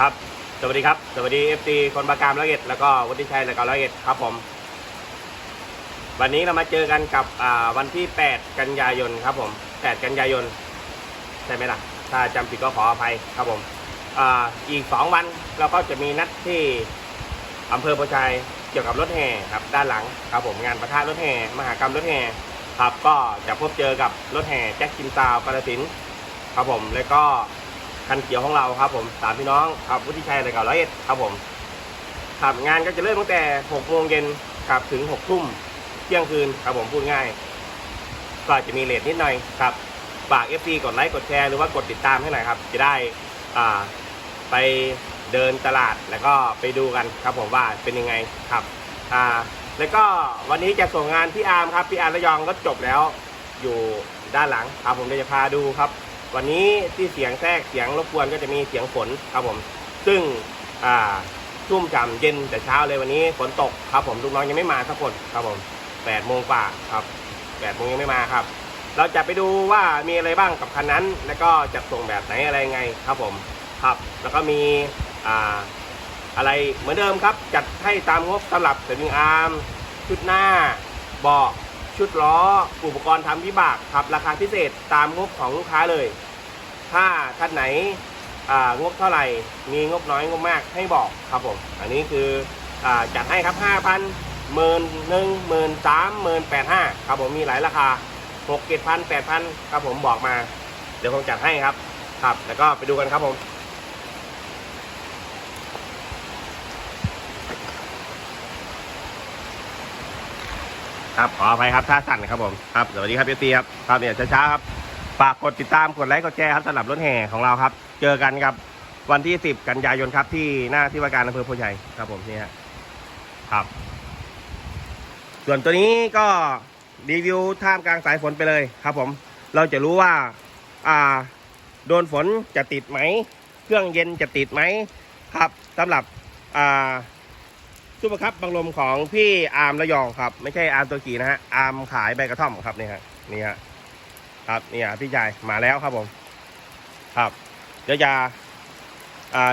ครับ สวัสดีครับ สวัสดีเอฟซีคนบากามร้อยเอ็ดแล้วก็วุฒิชัยแล้วก็ร้อยเอ็ดครับผม วันนี้เรามาเจอกันกับวันที่ 8 กันยายนครับผม 8 กันยายน ใช่ไหมล่ะ ถ้าจำผิดก็ขออภัยครับผมออีก 2 วันเราก็จะมีนัดที่อำเภอโพชัยเกี่ยวกับรถแห่ครับ ด้านหลังครับผมงานประทะรถแห่มหากรรมรถแห่ครับ ก็จะพบเจอกับรถแห่แจ็คกินซาวกาลสินครับผมแล้วก็ คันเขียวของเราครับผมสามพี่น้องครับวุฒิชัยและก็ร้อยเอ็ดครับผมครับงานก็จะเริ่มตั้งแต่6โมงเย็นครับถึง6ทุ่มเที่ยงคืนครับผมพูดง่าย ก็จะมีเลทนิดหน่อยครับฝาก FC กดไลค์กดแชร์หรือว่ากดติดตามให้หน่อยครับ จะได้อ่าไปเดินตลาดแล้วก็ไปดูกันครับผมว่าเป็นยังไงครับอ่าแล้วก็วันนี้จะส่งงานพี่อาร์มครับพี่อาร์มระยองก็จบแล้วอยู่ด้านหลังครับผมเดี๋ยวจะพาดูครับ วันนี้ที่เสียงแทรกเสียงรบกวนก็จะมีเสียงฝนครับผม ซึ่งอ่าชุ่มฉ่ำเย็นแต่เช้าเลยวันนี้ฝนตกครับผมลูกน้องยังไม่มาสักคนครับผมแปดโมงกว่าครับแปดโมงยังไม่มาครับ เราจะไปดูว่ามีอะไรบ้างกับคันนั้น แล้วก็จัดส่งแบบไหนอะไรไงครับผมครับ แล้วก็มีอ่าอะไรเหมือนเดิมครับ จัดให้ตามงบสำหรับเสวิงอาร์มชุดหน้าเบาะ ชุดล้อ อุปกรณ์ทำวิบากครับราคาพิเศษตามงบของลูกค้าเลย ถ้าท่านไหนงบเท่าไหร่ มีงบน้อยงบมากให้บอกครับผม อันนี้คืออจัดให้ครับห้าพันหมื่นหนึ่งหมื่นสามหมื่นแปดห้าครับผมมีหลายราคาหกเจ็ดพันแปดพันครับผมบอกมา เดี๋ยวผมจัดให้ครับ ครับ แล้วก็ไปดูกันครับผม ครับขออภัยครับท่าสั่นครับผมครับสวัสดีครับเอตีครับครับเนี่ยช้าๆครับฝากกดติดตามกดไลค์กดแชร์ครับสำหรับรถแห่ของเราครับ เจอกันครับวันที่ 10 กันยายนครับที่หน้าที่ว่าการอำเภอโพชัยครับผมนี่ฮะครับ ส่วนตัวนี้ก็รีวิวท่ามกลางสายฝนไปเลยครับผม เราจะรู้ว่า อ่า โดนฝนจะติดไหม เครื่องเย็นจะติดไหมครับสำหรับอ่า ซุปเปอร์คัพบางลมของพี่อาร์มระยองครับ ไม่ใช่อาร์มตัวขี่นะฮะอาร์มขายใบกระท่อมครับนี่ฮะนี่ฮะครับนี่ฮะพี่ชายมาแล้วครับผม ครับเดี๋ยวจะ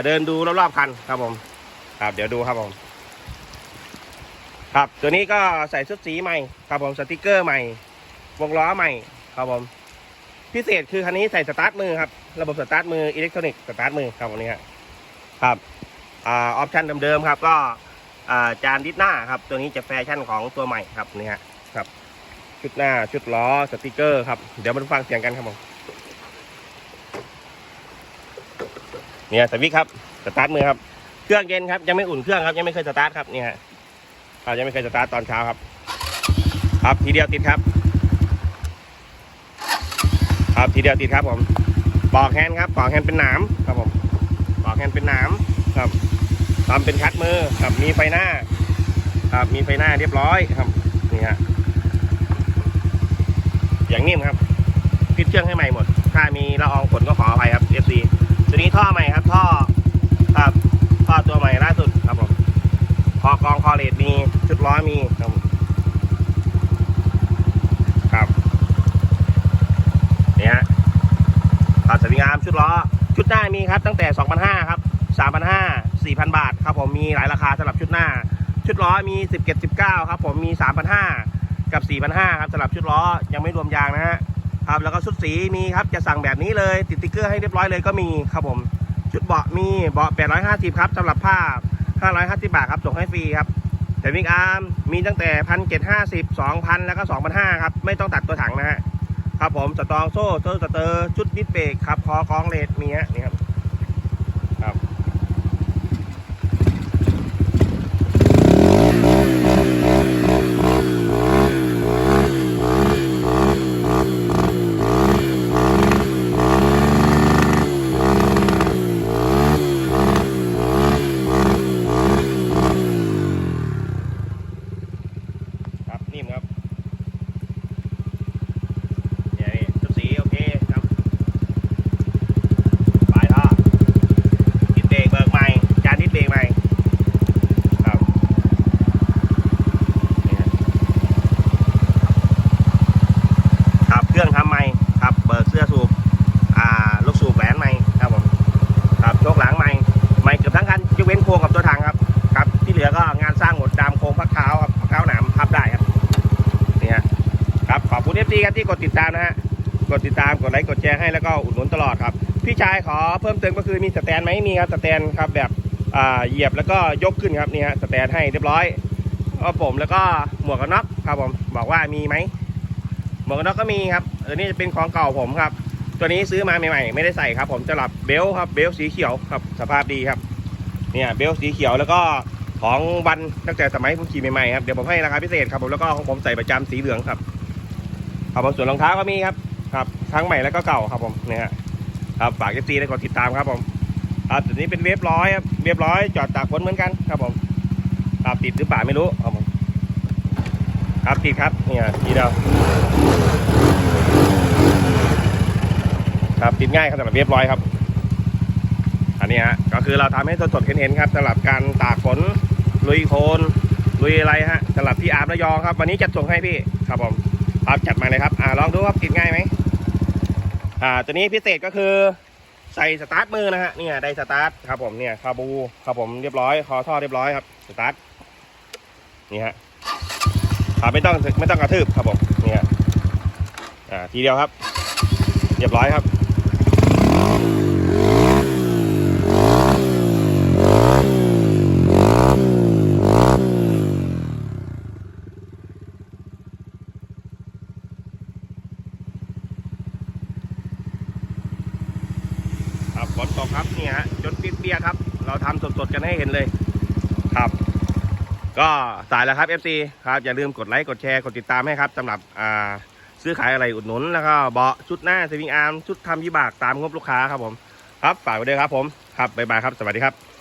เดินดูรอบๆคันครับผม ครับเดี๋ยวดูครับผม ครับตัวนี้ก็ใส่ชุดสีใหม่ครับผมสติกเกอร์ใหม่ วงล้อใหม่ครับผม พิเศษคือคันนี้ใส่สตาร์ทมือครับระบบสตาร์ทมืออิเล็กทรอนิกส์สตาร์ทมือครับวันนี้ครับครับออปชั่นเดิมๆครับก็ จานดิสหน้าครับ ตัวนี้จะแฟชั่นของตัวใหม่ครับนี่ฮะครับ ชุดหน้าชุดล้อสติกเกอร์ครับเดี๋ยวมาฟังเสียงกันครับผมเนี่ยสวิตครับสตาร์ทมือครับเครื่องเย็นครับยังไม่อุ่นเครื่องครับยังไม่เคยสตาร์ทครับนี่ฮะอ่ายังไม่เคยสตาร์ทตอนเช้าครับ ครับทีเดียวติดครับ ครับทีเดียวติดครับผมปอกแฮนด์ครับปอกแฮนด์เป็นหนามครับผมปอกแฮนด์เป็นหนามครับ ทำเป็นคัดมือครับมีไฟหน้าครับมีไฟหน้าเรียบร้อยครับนี่ฮะอย่างนิ่มครับปิดเครื่องให้ใหม่หมด ถ้ามีละอองฝนก็ขออภัยครับ FC ตัวนี้ท่อใหม่ครับ ท่อครับท่อตัวใหม่ล่าสุดครับผมคอกองคอเลดมีชุดล้อมีครับครับนี่ฮะครับสวิงามชุดล้อชุดหน้ามีครับ ตั้งแต่ 2,500 ครับ 3,500 4,000 บาทครับผมมีหลายราคาสำหรับชุดหน้า ชุดล้อมี17 19ครับผมมี 3,500 กับ 4,500ครับสำหรับชุดล้อยังไม่รวมยางนะฮะครับแล้วก็ชุดสีมีครับจะสั่งแบบนี้เลยติดติ๊กเกอร์ให้เรียบร้อยเลยก็มีครับผมชุดเบาะมีเบาะ 850 ครับสำหรับผ้า 550 บาทครับส่งให้ฟรีครับแต่วิกอาร์มมีตั้งแต่ 1,750 2,000 แล้วก็ 2,500ครับไม่ต้องตัดตัวถังนะฮะครับผมสตรองโซ่โซ่สเตอร์ชุดดิสเบรกครับคอกองเลดมีฮะนี่ครับ นิ่มครับเนี่ยนี่ชุดสีโอเคครับปลายท่อดิสเบรกเบิกใหม่ จานดิสเบรกใหม่ ครับนี่ฮะครับ เครื่องทำใหม่ ครับ เบิกเสื้อสูบ อ่า ลูกสูบแหวนใหม่ ครับผม ครับโชคหลังใหม่ ไมค์ เอฟซี ครับที่กดติดตามนะฮะกดติดตามกดไลค์กดแชร์ให้แล้วก็อุดหนุนตลอดครับ พี่ชายขอเพิ่มเติมก็คือมีสแตนไหมมีครับสแตนครับแบบอ่าเหยียบแล้วก็ยกขึ้นครับนี่ฮะสแตนให้เรียบร้อยก็ผมแล้วก็หมวกกันน็อกครับผมบอกว่ามีไหมหมวกกันน็อกก็มีครับเออนี่จะเป็นของเก่าผมครับ ตัวนี้ซื้อมาใหม่ ๆ ไม่ได้ใส่ครับ ผมจะหลับเบลต์ครับเบลต์สีเขียวครับสภาพดีครับเนี่ยเบลต์สีเขียวแล้วก็ของวันตั้งแต่สมัยผมขี่ใหม่ๆครับเดี๋ยวผมให้ราคาพิเศษครับผมแล้วก็ของผมใส่ประจำสีเหลืองครับ ครับผมส่วนรองเท้าก็มีครับครับทั้งใหม่แล้วก็เก่าครับผมเนี่ยฮะครับฝากเอฟซีได้กดติดตามครับผมครับตัวนี้เป็นเวฟร้อยครับเวฟร้อยจอดตากฝนเหมือนกันครับผมครับติดหรือเปล่าไม่รู้ครับผมครับติดครับเนี่ยทีเดียวครับติดง่ายครับสำหรับเรียบร้อยครับ อันนี้ฮะก็คือเราทำให้สดๆเห็นๆครับสำหรับการตากฝนลุยโคลนลุยอะไรฮะสำหรับที่อาร์มระยองครับ วันนี้จัดส่งให้พี่ครับผม ครับจัดมาเลยครับอ่าลองดูครับติดง่ายไหมอ่าตัวนี้พิเศษก็คือใส่สตาร์ทมือนะฮะเนี่ยได้สตาร์ทครับผมเนี่ยคาบูครับผมเรียบร้อยคอท่อเรียบร้อยครับสตาร์ทนี่ฮะอ่าไม่ต้องไม่ต้องกระทืบครับผมเนี่ยอ่าทีเดียวครับ เรียบร้อยครับ ฝนตกครับนี่ฮะจนเปียกๆครับ เราทำสดๆกันให้เห็นเลยครับ ก็สายแล้วครับ FC ครับอย่าลืมกดไลค์กดแชร์กดติดตามให้ครับสำหรับอ่าซื้อขายอะไรอุดหนุนแล้วก็เบาะชุดหน้าสวิงอาร์มชุดทำยิบากตามงบลูกค้าครับผม ครับฝากไว้ด้วยครับผมครับบ๊ายบายครับสวัสดีครับ